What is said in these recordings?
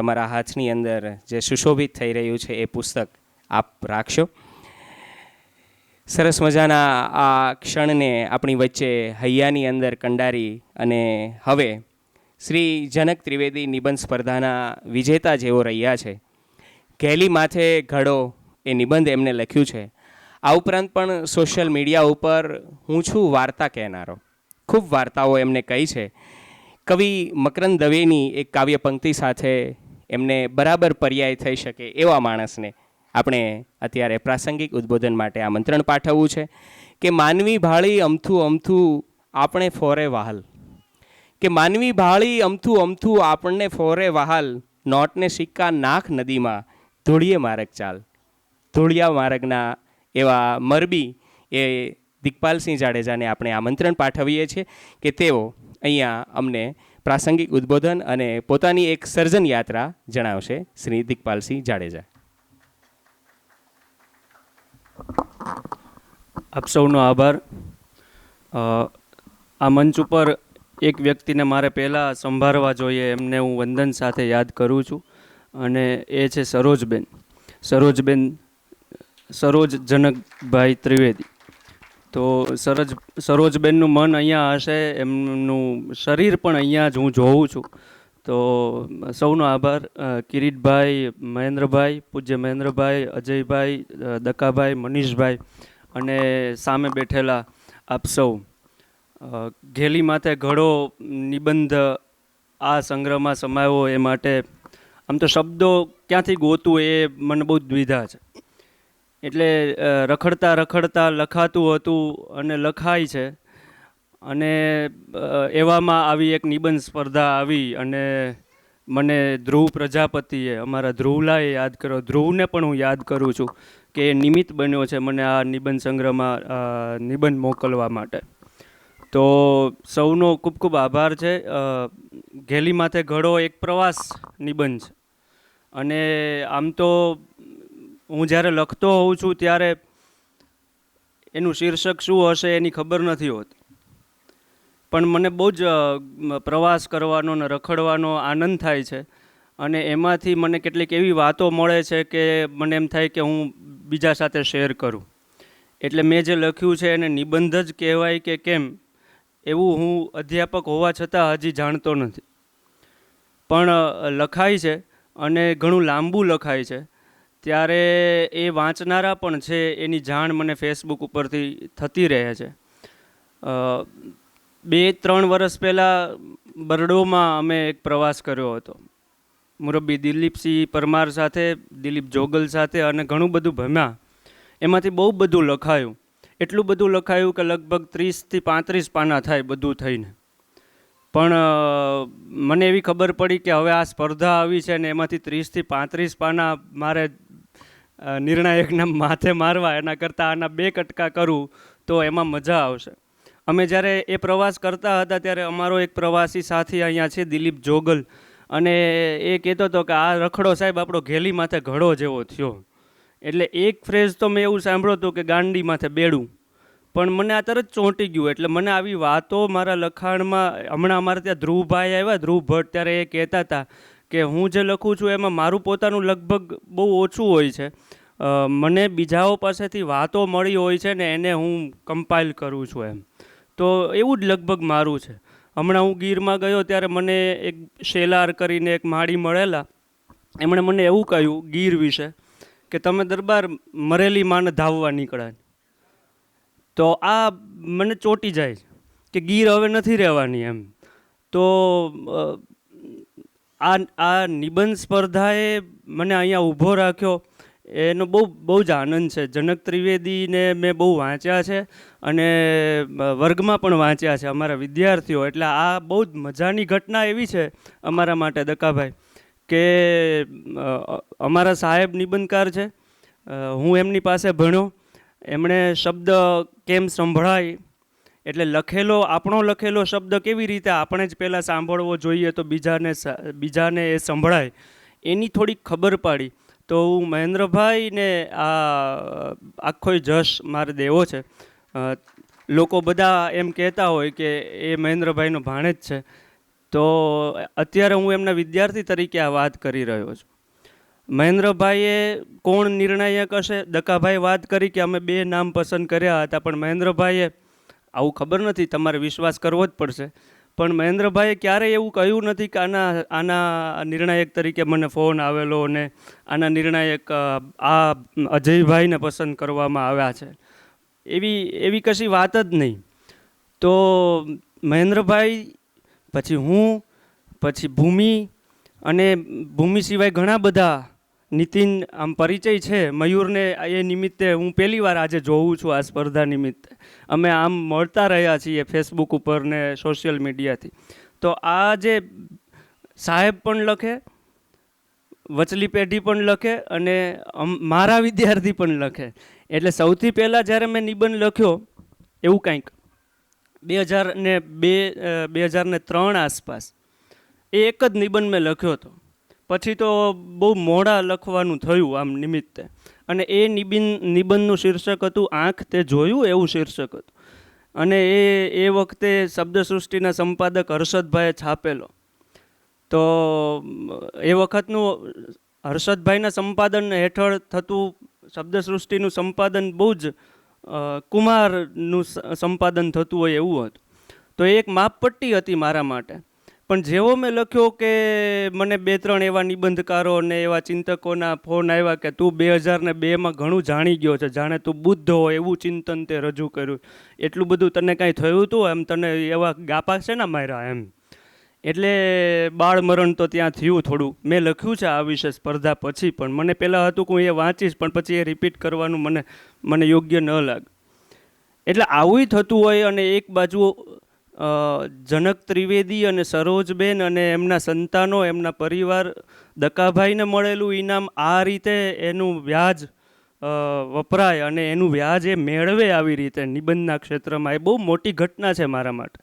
તમારા હાથની અંદર જે સુશોભિત થઈ રહ્યું છે એ પુસ્તક આપ રાખશો. સરસ મજાના આ ક્ષણને આપણી વચ્ચે હૈયાની અંદર કંડારી અને હવે શ્રી જનક ત્રિવેદી નિબંધ સ્પર્ધાના વિજેતા જેઓ રહ્યા છે ઘેલી માથે ઘડો એ નિબંધ એમને લખ્યું છે. આ ઉપરાંત પણ સોશિયલ મીડિયા ઉપર હું છું વાર્તા કહેનારો. ખૂબ વાર્તાઓ એમને કહી છે. કવિ મકરંદ દવેની એક કાવ્ય પંક્તિ સાથે એમને બરાબર પર્યાય થઈ શકે એવા માણસને આપણે અત્યારે પ્રાસંગિક ઉદ્બોધન માટે આમંત્રણ પાઠવવું છે કે માનવી ભાળી અમથું અમથું આપણે ફોરે વહાલ. કે માનવી ભાળી અમથું અમથું આપણને ફોરે વહાલ, નોટને સિક્કા નાખ નદીમાં, ધૂળીએ માર્ગ ચાલ. ધૂળિયા માર્ગના એવા મરબી એ દિગ્પાલસિંહ જાડેજાને આપણે આમંત્રણ પાઠવીએ છીએ કે તેઓ અહીંયા અમને પ્રાસંગિક ઉદ્બોધન અને પોતાની એક સર્જન યાત્રા જણાવશે શ્રી દિગપાલસિંહ જાડેજા. આપ સૌનો આભાર. આ મંચ ઉપર એક વ્યક્તિને મારે પહેલાં સંભાળવા જોઈએ, એમને હું વંદન સાથે યાદ કરું છું. અને એ છે સરોજબેન. સરોજબેન સરોજ જનકભાઈ ત્રિવેદી. તો સરજ સરોજબેનનું મન અહીંયા હશે, એમનું શરીર પણ અહીંયા જ હું જોઉં છું. તો સૌનો આભાર કિરીટભાઈ, મહેન્દ્રભાઈ, પૂજ્ય મહેન્દ્રભાઈ, અજયભાઈ દકાભાઈ, મનીષભાઈ અને સામે બેઠેલા આપ સૌ. ઘેલી માથે ઘડો નિબંધ આ સંગ્રહમાં સમાયો એ માટે આમ તો શબ્દો ક્યાંથી ગોતું એ મને બહુ દ્વિધા છે. એટલે રખડતા રખડતા લખાતું હતું અને લખાય છે. અને એવામાં આવી એક નિબંધ સ્પર્ધા આવી અને મને ધ્રુવ પ્રજાપતિએ, અમારા ધ્રુવલાએ યાદ કર્યો. ધ્રુવને પણ હું યાદ કરું છું કે એ નિમિત્ત બન્યો છે મને આ નિબંધ સંગ્રહમાં નિબંધ મોકલવા માટે. તો સૌનો ખૂબ ખૂબ આભાર છે. ઘેલી માથે ઘડો એક પ્રવાસ નિબંધ. છે અને આમ તો હું જ્યારે લખતો હોઉં છું ત્યારે એનું શીર્ષક શું હશે એની ખબર નથી હોતી. પણ મને બહુ જ પ્રવાસ કરવાનો ને રખડવાનો આનંદ થાય છે. અને એમાંથી મને કેટલીક એવી વાતો મળે છે કે મને એમ થાય કે હું બીજા સાથે શેર કરું. એટલે મેં જે લખ્યું છે એને નિબંધ જ કહેવાય કે કેમ? એવું હું અધ્યાપક હોવા છતાં હજી જાણતો નથી. પણ લખાય છે અને ઘણું લાંબુ લખાય છે. ત્યારે એ વાંચનારા પણ છે, એની જાણ મને ફેસબુક ઉપરથી થતી રહે છે. બે ત્રણ વર્ષ પહેલાં બરડોમાં અમે એક પ્રવાસ કર્યો હતો. મુરબ્બી દિલીપસિંહ પરમાર સાથે, દિલીપ જોગલ સાથે અને ઘણું બધું ભમ્યા. એમાંથી બહુ બધું લખાયું. એટલું બધું લખાયું કે લગભગ ત્રીસથી પાંત્રીસ પાના થાય બધું થઈને. પણ મને એવી ખબર પડી કે હવે આ સ્પર્ધા આવી છે ને એમાંથી ત્રીસથી પાંત્રીસ પાના મારે નિર્ણાયકના માથે મારવા, એના કરતાં આના બે કટકા કરું, તો એમાં મજા આવશે. અમે જ્યારે એ પ્રવાસ કરતા હતા ત્યારે અમારો એક પ્રવાસી સાથી અહીંયા છે, દિલીપ જોગલ. અને એ કહેતો હતો કે, આ રખડો સાહેબ આપણો ઘેલી માથે ઘડો જેવો થયો. એટલે એક ફ્રેઝ તો મેં એવું સાંભળ્યું હતું કે, ગાંડી માથે બેડું. પણ મને આ તરત ચોંટી ગયું, એટલે મને આવી વાતો મારા લખાણમાં, હમણાં અમારે ત્યાં ધ્રુવભાઈ આવ્યા, ધ્રુવ ભટ્ટ ત્યારે એ કહેતા હતા કે હું જે લખું છું એમાં મારું પોતાનું લગભગ બહુ ઓછું હોય છે. મને બીજાઓ પાસેથી વાતો મળી હોય છે ને એને હું કમ્પાઇલ કરું છું એમ. તો એવું જ લગભગ મારું છે. હમણાં હું ગીરમાં ગયો ત્યારે મને એક શેલાર કરીને એક માળી મળેલા. એમણે મને એવું કહ્યું ગીર વિશે કે તમે દરબાર મરેલી માને ધાવવા નીકળ્યા. તો આ મને ચોંટી જાય કે ગીર હવે નથી રહેવાની એમ. તો આ આ નિબંધ સ્પર્ધાએ મને અહીંયા ઊભો રાખ્યો. એનો બહુ બહુ જ આનંદ છે. જનક ત્રિવેદીને મેં બહુ વાંચ્યા છે અને વર્ગમાં પણ વાંચ્યા છે અમારા વિદ્યાર્થીઓ. એટલે આ બહુ જ મજાની ઘટના એવી છે અમારા માટે, દકાભાઈ, કે અમારા સાહેબ નિબંધકાર છે. હું એમની પાસે ભણ્યો. એમણે શબ્દ કેમ સંભળાય? એટલે લખેલો, આપણો લખેલો શબ્દ કેવી રીતે આપણે જ પહેલાં સાંભળવો જોઈએ તો બીજાને બીજાને એ સંભળાય. એની થોડીક ખબર પાડી. તો હું મહેન્દ્રભાઈને આ, આખો જશ મારે દેવો છે. લોકો બધા એમ કહેતા હોય કે એ મહેન્દ્રભાઈનો ભાણેજ છે. તો અત્યારે હું એમના વિદ્યાર્થી તરીકે આ વાત કરી રહ્યો છું. મહેન્દ્રભાઈએ કોણ નિર્ણાયક હશે? દકાભાઈ વાત કરી કે અમે બે નામ પસંદ કર્યા હતા, પણ મહેન્દ્રભાઈએ આવું ખબર નથી, તમારે વિશ્વાસ કરવો જ પડશે. પણ મહેન્દ્રભાઈએ ક્યારેય એવું કહ્યું નથી કે આના આના નિર્ણાયક તરીકે મને ફોન આવેલો અને આના નિર્ણાયક આ અજયભાઈને પસંદ કરવામાં આવ્યા છે. એવી એવી કશી વાત જ નહીં. તો મહેન્દ્રભાઈ, પછી હું, પછી ભૂમિ અને ભૂમિ સિવાય ઘણા બધા નીતિન આમ પરિચય છે મયુરને, એ નિમિત્તે હું પહેલી વાર આજે જોઉં છું આ સ્પર્ધા નિમિત્તે. અમે આમ મળતા રહ્યા છીએ ફેસબુક ઉપર ને સોશિયલ મીડિયાથી તો આ જે સાહેબ પણ લખે, વચલી પેઢી પણ લખે અને મારા વિદ્યાર્થી પણ લખે. એટલે સૌથી પહેલાં જ્યારે મેં નિબંધ લખ્યો, એવું કંઈક. બે હજાર ને બે બે હજાર ત્રણ આસપાસ. એ એક જ નિબંધ મેં લખ્યો હતો. પછી તો બહુ મોડા લખવાનું થયું આમ નિમિત્તે. અને એ નિબિન, નિબંધનું શીર્ષક હતું, આંખ તે જોયું એવું શીર્ષક હતું. અને એ એ વખતે શબ્દસૃષ્ટિના સંપાદક હર્ષદભાઈએ છાપેલો. તો, એ વખતનું હર્ષદભાઈના સંપાદન હેઠળ થતું શબ્દસૃષ્ટિનું સંપાદન બહુ જ કુમારનું સંપાદન થતું હોય એવું હતું. તો એ એક માપપટ્ટી હતી મારા માટે. પણ જેવો મેં લખ્યો કે મને બે ત્રણ એવા નિબંધકારો અને એવા ચિંતકોના ફોન આવ્યા કે તું બે હજાર ને બેમાં ઘણું જાણી ગયો છે, જાણે તું બુદ્ધ હોય એવું ચિંતન તે રજૂ કર્યું. એટલું બધું તને કાંઈ થયું હતું એમ તને એવા ગાપા છે ને માર્યા એમ. એટલે બાળ મરણ તો ત્યાં થયું થોડું. મેં લખ્યું છે આ વિશે સ્પર્ધા પછી, પણ મને પહેલાં હતું કે હું એ વાંચીશ, પણ પછી એ રિપીટ કરવાનું મને મને યોગ્ય ન લાગે. એટલે આવું થતું હોય અને એક બાજુ જનક ત્રિવેદી અને સરોજબેન અને એમના સંતાનો, એમના પરિવાર દકાભાઈને મળેલું. ઇનામ આ રીતે એનું વ્યાજ વપરાય અને એનું વ્યાજ એ મેળવે આવી રીતે નિબંધના ક્ષેત્રમાં. એ બહુ મોટી ઘટના છે મારા માટે.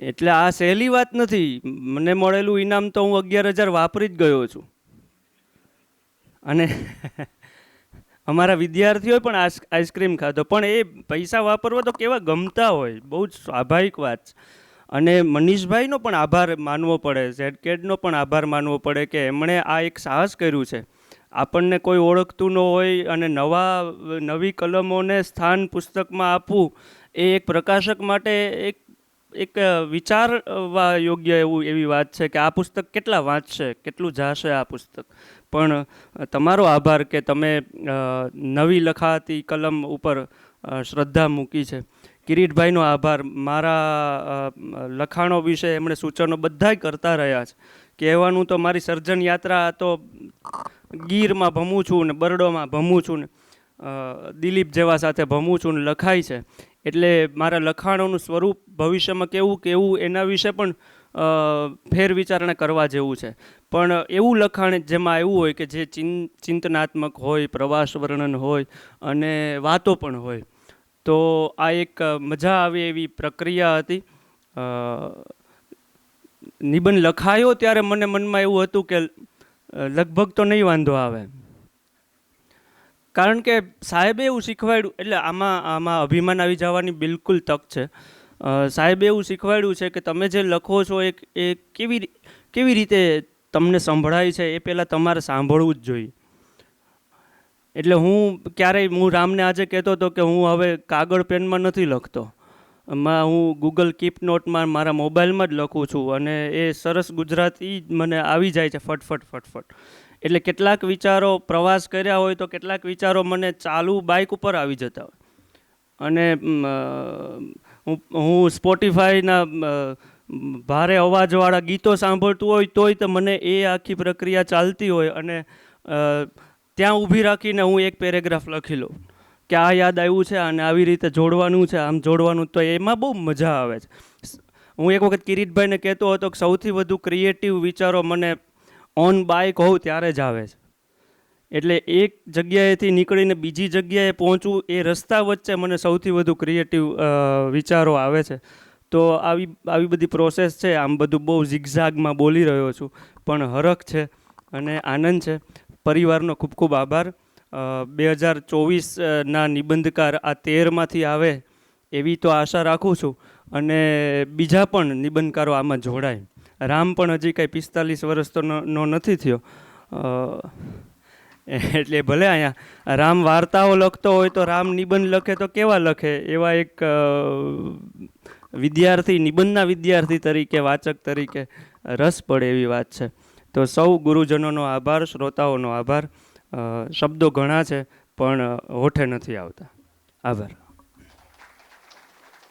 એટલે આ સહેલી વાત નથી. મને મળેલું ઇનામ તો હું અગિયાર હજાર વાપરી જ ગયો છું. અને અમારા વિદ્યાર્થીઓએ પણ આઈસ આઈસ્ક્રીમ ખાધો. પણ એ પૈસા વાપરવા તો કેવા ગમતા હોય. બહુ જ સ્વાભાવિક વાત છે. અને મનીષભાઈનો પણ આભાર માનવો પડે. ઝેડકેડનો પણ આભાર માનવો પડે કે એમણે આ એક સાહસ કર્યું છે. આપણને કોઈ ઓળખતું ન હોય અને નવા, નવી કલમોને સ્થાન પુસ્તકમાં આપવું એ એક પ્રકાશક માટે એક એક વિચારવા યોગ્ય એવું, એવી વાત છે કે આ પુસ્તક કેટલા વાંચશે, કેટલું જાશે આ પુસ્તક? પણ તમારો આભાર કે તમે નવી લખાતી કલમ ઉપર શ્રદ્ધા મૂકી છે. કિરીટભાઈનો આભાર. મારા લખાણો વિશે એમણે સૂચનો બધા કરતા રહ્યા છે. કહેવાનું તો મારી સર્જન યાત્રા તો ગીરમાં ભમું છું ને બરડોમાં ભમું છું ને દિલીપ જેવા સાથે ભમું છું ને લખાય છે. એટલે મારા લખાણોનું સ્વરૂપ ભવિષ્યમાં કેવું કેવું એના વિશે પણ ફેરવિચારણા ફેર વિચારણા કરવા જેવું છે. પણ એવું લખાણ જેમાં એવું હોય કે જે ચિંતનાત્મક હોય, પ્રવાસ વર્ણન હોય અને વાતો પણ હોય, તો આ એક મજા આવે એવી પ્રક્રિયા હતી. નિબંધ લખાયો ત્યારે મને મનમાં એવું હતું કે લગભગ તો નહીં વાંધો આવે. કારણ કે સાહેબે એવું શીખવાડ્યું, એટલે આમાં આમાં અભિમાન આવી જવાની બિલકુલ તક છે. સાહેબે એવું શીખવાડ્યું છે કે તમે જે લખો છો એ એ કેવી કેવી રીતે તમને સંભળાય છે એ પહેલાં તમારે સાંભળવું જ જોઈએ. એટલે હું ક્યારેય, હું રામને આજે કહેતો હતો કે હું હવે કાગળ પેનમાં નથી લખતો. માં હું ગૂગલ કીપ નોટમાં મારા મોબાઈલમાં જ લખું છું અને એ સરસ ગુજરાતી મને આવી જાય છે ફટફટ ફટફટ. એટલે કેટલાક વિચારો પ્રવાસ કર્યા હોય તો કેટલાક વિચારો મને ચાલુ બાઇક ઉપર આવી જતા હોય. અને હું હું સ્પોટિફાઈના ભારે અવાજવાળા ગીતો સાંભળતું હોય તોય તો મને એ આખી પ્રક્રિયા ચાલતી હોય અને ત્યાં ઊભી રાખીને હું એક પેરેગ્રાફ લખી લઉં કે આ યાદ આવ્યું છે અને આવી રીતે જોડવાનું છે, આમ જોડવાનું તો એમાં બહુ મજા આવે છે. હું એક વખત કિરીટભાઈને કહેતો હતો કે સૌથી વધુ ક્રિએટિવ વિચારો મને ઓન બાઇક હોઉં ત્યારે જ આવે છે. એટલે એક જગ્યાએથી નીકળીને બીજી જગ્યાએ પહોંચવું એ રસ્તા વચ્ચે મને સૌથી વધુ ક્રિએટિવ વિચારો આવે છે. તો આવી આવી બધી પ્રોસેસ છે. આમ બધું બહુ ઝિગઝાગમાં બોલી રહ્યો છું. પણ હરખ છે અને આનંદ છે. પરિવારનો ખૂબ ખૂબ આભાર. બે હજાર ચોવીસના નિબંધકાર આ તેરમાંથી આવે એવી તો આશા રાખું છું. અને બીજા પણ નિબંધકારો આમાં જોડાય. રામ પણ હજી કાંઈ પિસ્તાલીસ વર્ષ તો નો નથી થયો. એટલે ભલે અહીંયા રામ વાર્તાઓ લખતો હોય તો રામ નિબંધ લખે તો કેવા લખે? એવા એક વિદ્યાર્થી, નિબંધના વિદ્યાર્થી તરીકે, વાચક તરીકે રસ પડે એવી વાત છે. તો સૌ ગુરુજનોનો આભાર, શ્રોતાઓનો આભાર. શબ્દો ઘણા છે, પણ હોઠે નથી આવતા. આભાર.